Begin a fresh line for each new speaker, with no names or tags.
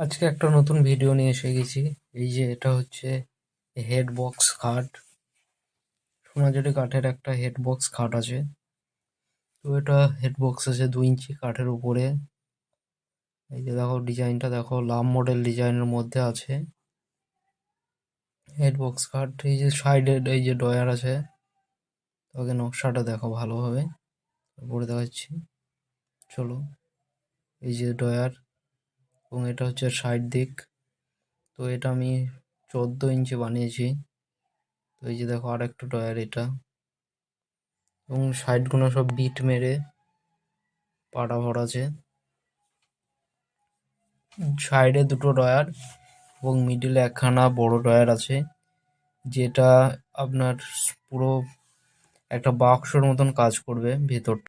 আজকে একটা নতুন ভিডিও নিয়ে এসে গেছি। এই যে এটা হচ্ছে হেড বক্স খাট সোনাঝুরি কাঠের একটা হেড বক্স খাট আছে। তো এটা হেড বক্স আছে দু ইঞ্চি কাঠের উপরে। এই যে দেখো ডিজাইনটা দেখো, লাভ মডেল ডিজাইনের মধ্যে আছে। হেড বক্স খাট এই যে সাইডে এই যে ডয়ার আছে। তোকে নকশাটা দেখো ভালোভাবে। উপরে দেখাচ্ছি। চলো, এই যে ডয়ার এবং এটা হচ্ছে সাইড দিক। তো এটা আমি চোদ্দ ইঞ্চি বানিয়েছি। তো এই যে দেখো আর একটা ডয়ার এটা। এবং সাইডগুলো সব বিট মেরে পাড়া ভরা আছে সাইডে দুটো ডয়ার এবং মিডিলে একখানা বড় ডয়ার আছে। যেটা আপনার পুরো একটা বাক্সর মতন কাজ করবে ভেতর